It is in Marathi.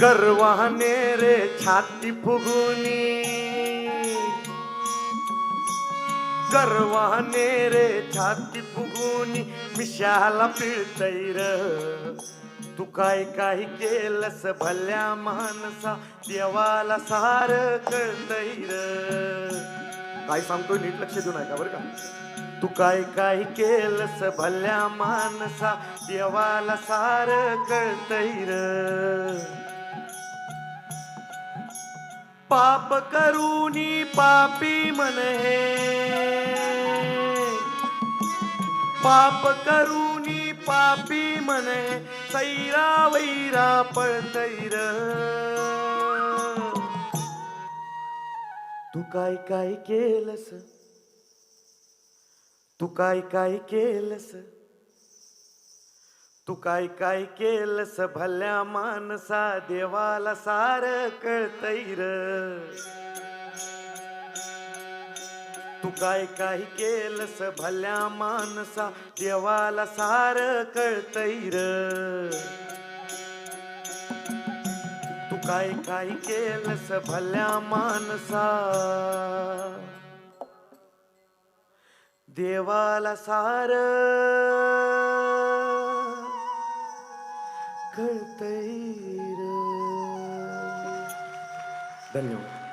गर्वाने रे छाती फुगुनी। गर्वाने रे छाती फुगुनी मिशाला पिळतैर तू काय काय केलस भल्या माणसा देवाला सार कळतैर काय सांगतोय नीट लक्ष देऊन ऐका बरं का। तू काय काय केलस भल्या माणसा देवाला सार कळतैर पाप करूनी पापी मन हे. पाप करूनी पापी मन हे. सैरा वैरा पळतैर. तू काय काय केलंस? तू काय काय केलस? तू काय काय केलस भल्या माणसा देवाला सार कळतैर तू काय काय केलस भल्या माणसा देवाला सार कळतैर तू काय काय केलस भल्या माणसा देवाला सार तैर। धन्यवाद।